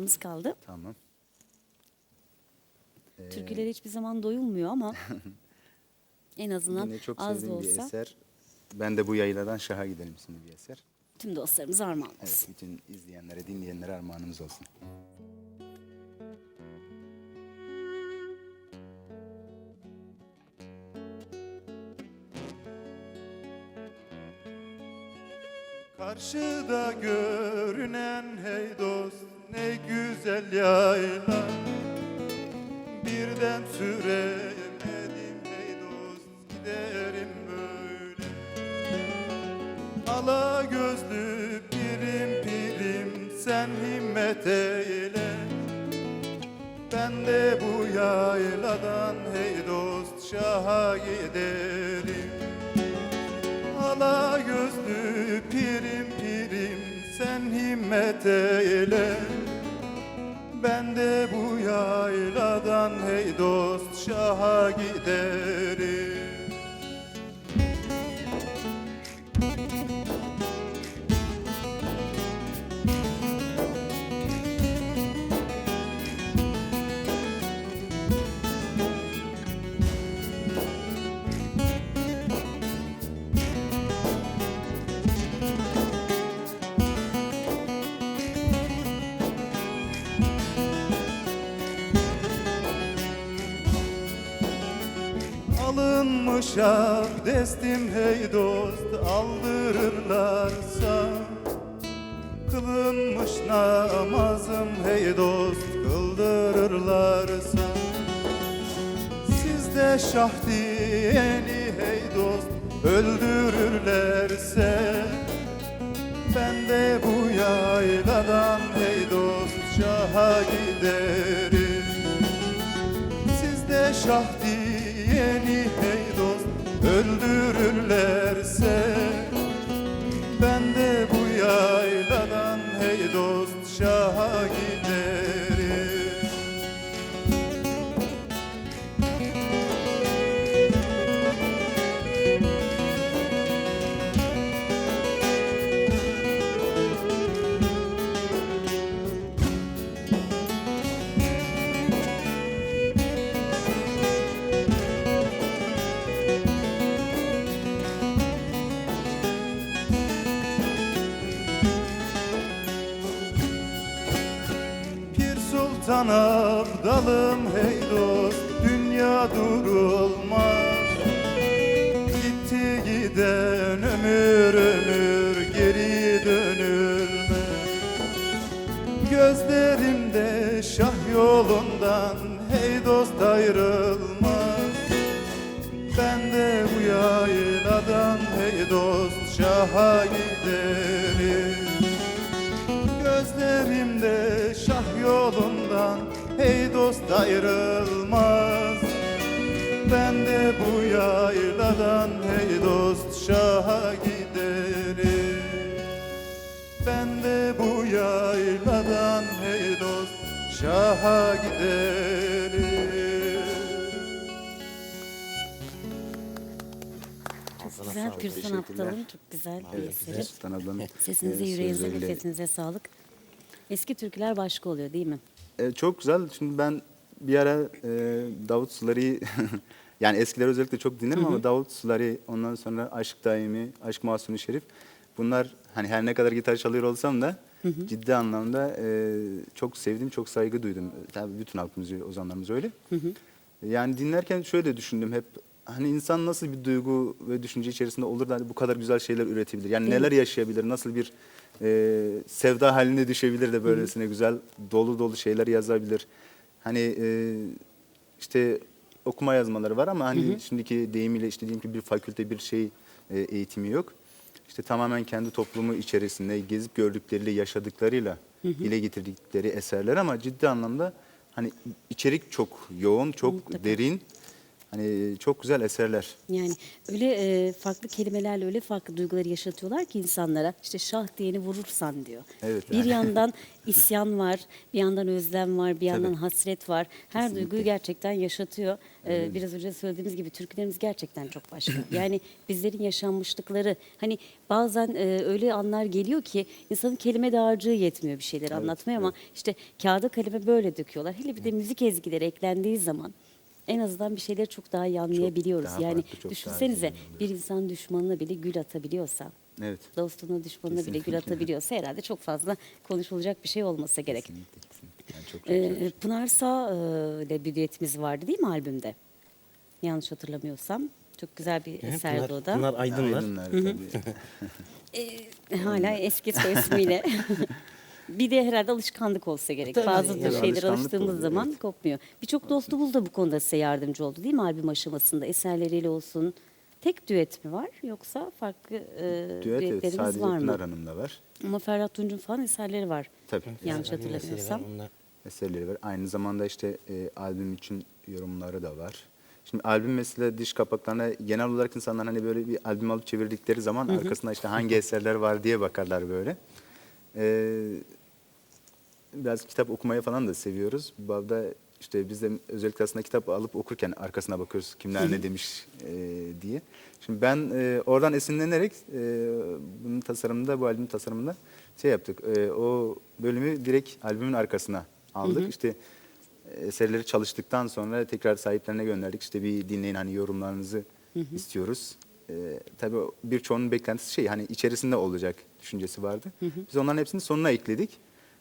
dakikamız kaldı. Tamam. Türkülere hiçbir zaman doyulmuyor ama en azından Yine çok az da sevdiğim bir olsa eser. Ben de bu yayladan Şah'a gidelim isimli bir eser. tüm dostlarımıza armağan olsun. Evet, bütün izleyenlere, dinleyenlere armağanımız olsun. Karşıda görünen hey dost ne güzel yayla Birden süremedim hey dost giderim böyle. Ala gözlü pirim pirim sen himmet eyle. Ben de bu yayladan hey dost şaha giderim. Ala gözlü pirim himmet eyle. Ben de bu yayladan hey dost şaha giderim Alınmış abdestim hey dost aldırırlarsa Kılınmış namazım hey dost kıldırırlarsa. Sizde şah diyeni hey dost öldürürlerse Ben de bu yayladan hey dost şaha giderim. Sizde şah öldürürlerse Sultan Abdalım hey dost dünya durulmaz. Gitti giden ömür ömür geri dönülmez. Gözlerimde şah yolundan hey dost ayrılmaz. Ben de bu yayladan hey dost şaha giderim. Gözlerimde şah yolundan hey dost ayrılmaz Ben de bu yayladan hey dost şaha giderim Ben de bu yayladan hey dost şaha giderim Çok güzel teşekkürler. Aptal'ın çok güzel bir eseri. Ablanın Sesinize, yüreğinize, sözleriyle- nefesinize sağlık. Eski türküler başka oluyor değil mi? E, çok güzel. Şimdi ben bir ara e, Davut Suları'yı yani eskiler özellikle çok dinlerim ama Davut Suları ondan sonra Aşk Daimi, Aşk Masumi Şerif bunlar hani her ne kadar gitar çalıyor olsam da ciddi anlamda e, çok sevdim, çok saygı duydum. Tabii bütün halk müziği ozanlarımız öyle. Yani dinlerken şöyle düşündüm hep hani insan nasıl bir duygu ve düşünce içerisinde olur da hani bu kadar güzel şeyler üretebilir? Yani neler yaşayabilir? Nasıl bir e, sevda haline düşebilir de böylesine güzel dolu dolu şeyler yazabilir? Hani e, işte okuma yazmaları var ama hani şimdiki deyimiyle işte diyelim ki bir fakülte bir şey e, eğitimi yok. İşte tamamen kendi toplumu içerisinde gezip gördükleriyle yaşadıklarıyla dile getirdikleri eserler ama ciddi anlamda hani içerik çok yoğun, çok derin Hani çok güzel eserler. Yani öyle e, farklı kelimelerle öyle farklı duyguları yaşatıyorlar ki insanlara. İşte şah diyeni vurursan diyor. Evet, Bir yani. yandan isyan var, bir yandan özlem var, bir yandan Tabii. hasret var. Her Kesinlikle. duyguyu gerçekten yaşatıyor. Ee, biraz önce söylediğimiz gibi türkülerimiz gerçekten çok başka. yani bizlerin yaşanmışlıkları hani bazen e, öyle anlar geliyor ki insanın kelime dağarcığı yetmiyor bir şeyleri anlatmaya ama işte kağıda kaleme böyle döküyorlar. Hele bir de müzik ezgileri eklendiği zaman en azından bir şeyleri çok daha iyi anlayabiliyoruz. daha yani farklı, çok daha düşünsenize oluyor. bir insan düşmanına bile gül atabiliyorsa, Evet. dostuna düşmanına bile gül Kesinlikle. atabiliyorsa herhalde çok fazla konuşulacak bir şey olmasa gerek. Kesinlikle, kesinlikle. Yani çok, çok. Ee, Pınar Sağ e, ile bir düetimiz vardı değil mi albümde? Yanlış hatırlamıyorsam. Çok güzel bir eserdi Pınar, o da. Pınar Aydınlar. Aydınlar tabii. Ee, hala eski soy ismiyle. bir de herhalde alışkanlık olsa gerek. Tabii, Bazı yani şeylere alışkanlık alıştığımız oluyor, zaman evet. kopmuyor. Birçok dostumuz da bu konuda size yardımcı oldu değil mi albüm aşamasında? Eserleriyle olsun. Tek düet mi var yoksa farklı e, Düet evet, düetlerimiz sadece var mı? Pınar Hanım'da var. Ama Ferhat Tunç'un falan eserleri var. Tabii. Yanlış Yani mesele var, hatırlamıyorsam. eserleri var. Aynı zamanda işte e, albüm için yorumları da var. Şimdi albüm mesela dış kapaklarına genel olarak insanlar hani böyle bir albüm alıp çevirdikleri zaman arkasında işte hangi eserler var diye bakarlar böyle. Ee, biraz kitap okumaya falan da seviyoruz. Bu bağda işte biz de özellikle aslında kitap alıp okurken arkasına bakıyoruz kimler ne demiş e, diye. Şimdi ben e, oradan esinlenerek e, bunun tasarımında, bu albüm tasarımında şey yaptık. E, o bölümü direkt albümün arkasına aldık. İşte eserleri çalıştıktan sonra tekrar sahiplerine gönderdik. İşte bir dinleyin hani yorumlarınızı istiyoruz. E, tabii birçoğunun beklentisi şey hani içerisinde olacak düşüncesi vardı. Biz onların hepsini sonuna ekledik.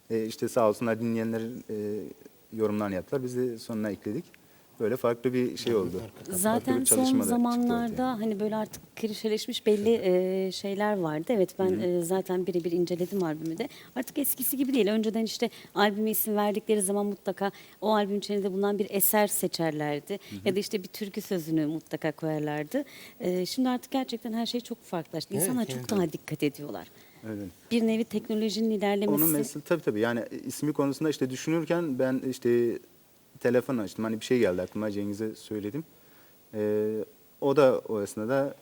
E, işte sağ olsunlar dinleyenler e, yorumlarını yaptılar. Biz de sonuna ekledik. Böyle farklı bir şey oldu. Zaten son zamanlarda ortaya. hani böyle artık klişeleşmiş belli e, şeyler vardı. Evet ben e, zaten birebir inceledim albümü de. Artık eskisi gibi değil. Önceden işte albüme isim verdikleri zaman mutlaka o albüm içerisinde bulunan bir eser seçerlerdi. Ya da işte bir türkü sözünü mutlaka koyarlardı. E, şimdi artık gerçekten her şey çok farklılaştı. Evet, İnsanlar yani. çok daha dikkat ediyorlar. Evet. Bir nevi teknolojinin ilerlemesi. Onun mesela tabii tabii yani ismi konusunda işte düşünürken ben işte telefon açtım. Hani bir şey geldi aklıma Cengiz'e söyledim. Ee, o da o esnada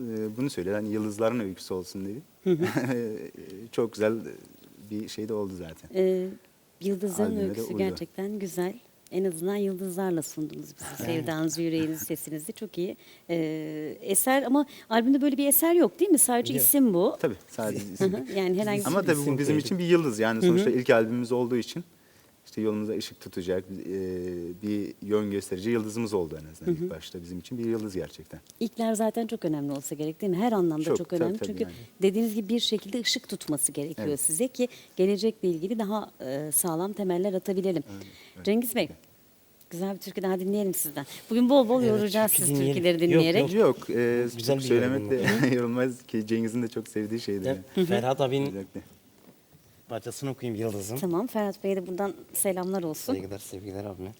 e, bunu söyledi. Hani yıldızların öyküsü olsun dedi. Çok güzel bir şey de oldu zaten. Ee, Yıldızların Albüme de öyküsü gerçekten güzel. En azından yıldızlarla sundunuz bizi. Sevdanızı, yüreğinizi, sesinizi çok iyi. Ee, eser ama albümde böyle bir eser yok değil mi? Sadece Yok. isim bu. Tabii sadece isim. yani herhangi Ama bir tabii isim bu bizim için bir yıldız. Yani sonuçta ilk albümümüz olduğu için işte yolumuza ışık tutacak e, bir yön gösterici yıldızımız oldu en azından ilk başta. Bizim için bir yıldız gerçekten. İlkler zaten çok önemli olsa gerek değil mi? Her anlamda çok, Çok, önemli. tabii Çünkü yani. dediğiniz gibi bir şekilde ışık tutması gerekiyor Evet. size ki gelecekle ilgili daha e, sağlam temeller atabilelim. Cengiz Bey, güzel bir türkü daha dinleyelim sizden. Bugün bol bol Evet, yoracağız siz dinleyelim. türküleri dinleyerek. yok. Yok, e, Güzel çok bir söylemek de yorulmaz ki Cengiz'in de çok sevdiği şeydir. Ben yani. Ferhat abinin. Parçasını okuyayım Yıldız'ın. Tamam, Ferhat Bey'e de buradan selamlar olsun. Saygılar, sevgiler abime.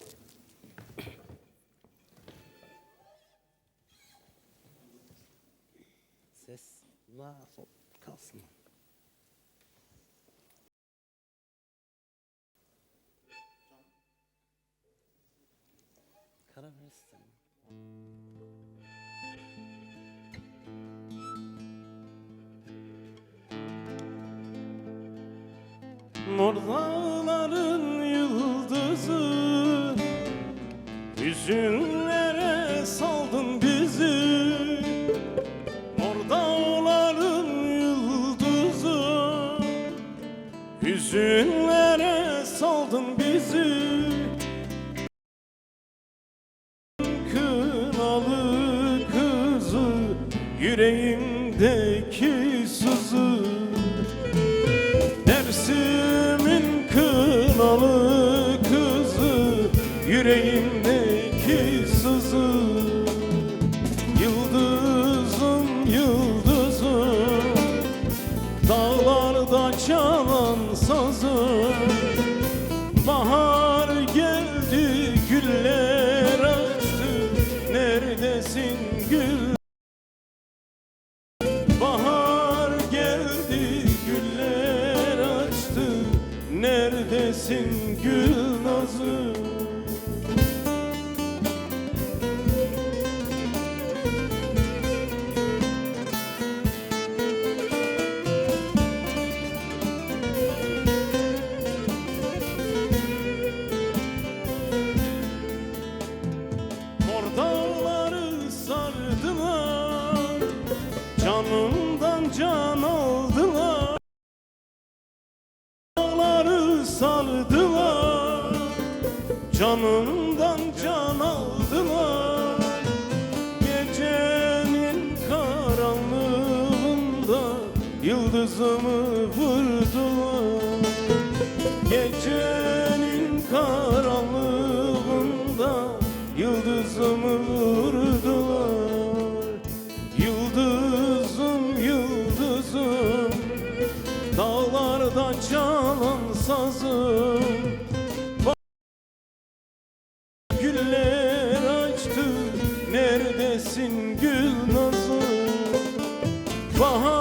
Ses la kalsın. Mor dağların yıldızı Hüzünlere saldın bizi. Mor dağların yıldızı Hüzünlere saldın bizi. Kınalı kızı Yüreğimdeki Neredesin gül Yıldızımı vurdular. Gecenin karanlığında Yıldızımı vurdular. Yıldızım yıldızım Dağlarda çalan sazım. Güller açtı Neredesin gül nazım? Bahar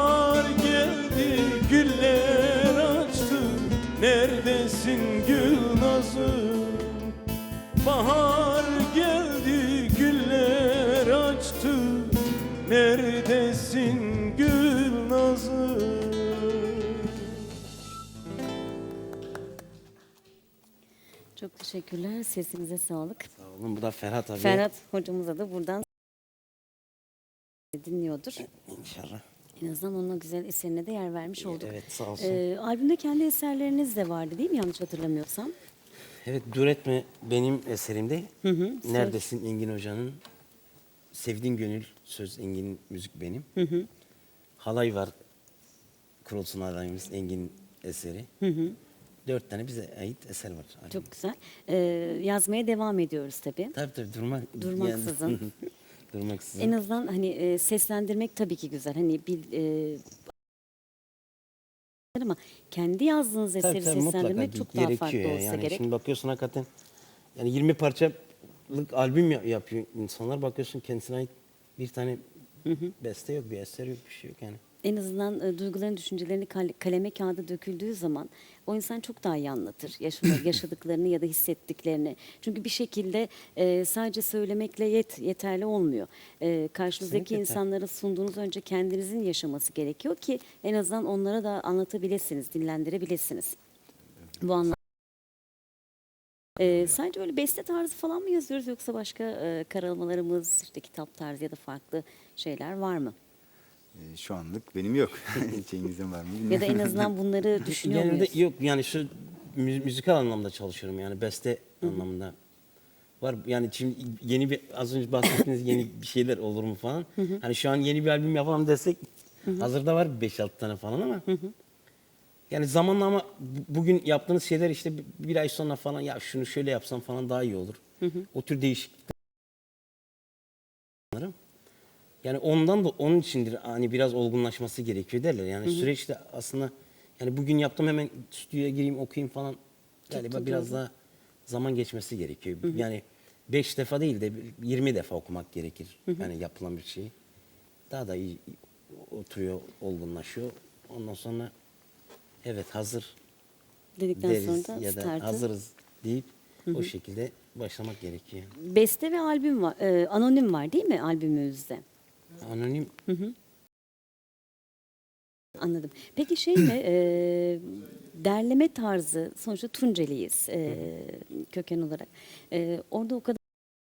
teşekkürler. Sesinize sağlık. Sağ olun. Bu da Ferhat abi. Ferhat hocamıza da buradan dinliyordur. İnşallah. En azından onun güzel eserine de yer vermiş olduk. Evet sağ olsun. Ee, albümde kendi eserleriniz de vardı değil mi yanlış hatırlamıyorsam? Evet dur etme benim eserimde. Hı hı, söz. Neredesin Engin Hoca'nın Sevdiğin Gönül söz Engin müzik benim. Halay var. Kurulsun adayımız Engin eseri. Dört tane bize ait eser var. Çok güzel. Ee, yazmaya devam ediyoruz tabii. Tabii tabii durmak. Durmaksızın. Durmaksızın. En azından hani e, seslendirmek tabii ki güzel. Hani bir e, ama kendi yazdığınız Tabii, eseri tabii, mutlaka seslendirmek çok daha farklı gerekiyor olsa yani. gerek. Şimdi bakıyorsun hakikaten yani 20 parçalık albüm ya- yapıyor insanlar. Bakıyorsun kendisine ait bir tane beste yok, bir eser yok, bir şey yok yani. En azından e, duyguların, düşüncelerini kal- kaleme kağıda döküldüğü zaman o insan çok daha iyi anlatır yaşadı- yaşadıklarını ya da hissettiklerini. Çünkü bir şekilde e, sadece söylemekle yet yeterli olmuyor. E, karşınızdaki Kesinlikle. insanlara sunduğunuz önce kendinizin yaşaması gerekiyor ki en azından onlara da anlatabilirsiniz, dinlendirebilirsiniz. Bu anlamda. E, sadece öyle beste tarzı falan mı yazıyoruz yoksa başka e, karalamalarımız, işte kitap tarzı ya da farklı şeyler var mı? Ee, şu anlık benim yok. Cengiz'in var mı Ya bilmiyorum. da en azından bunları düşünüyor Genelde muyuz? yok yani şu mü- müzikal anlamda çalışıyorum yani beste anlamında. Var yani şimdi yeni bir az önce bahsettiğiniz yeni bir şeyler olur mu falan. Hani şu an yeni bir albüm yapalım desek hazırda var 5-6 tane falan ama. Yani zamanla ama bu- bugün yaptığınız şeyler işte bir- bir ay sonra falan ya şunu şöyle yapsam falan daha iyi olur. O tür değişiklikler. Yani ondan da onun içindir hani biraz olgunlaşması gerekiyor derler. Yani süreçte aslında yani bugün yaptım hemen stüdyoya gireyim okuyayım falan galiba da biraz daha zaman geçmesi gerekiyor. Yani beş defa değil de 20 defa okumak gerekir. Yani yapılan bir şeyi. Daha da iyi oturuyor, olgunlaşıyor. Ondan sonra evet hazır Dedikten deriz sonra da ya da startı. hazırız deyip o şekilde başlamak gerekiyor. Beste ve albüm var. e, anonim var değil mi albümümüzde? Anonim Anladım. Peki şey mi? e, derleme tarzı sonuçta Tunceliyiz e, köken olarak. E, orada o kadar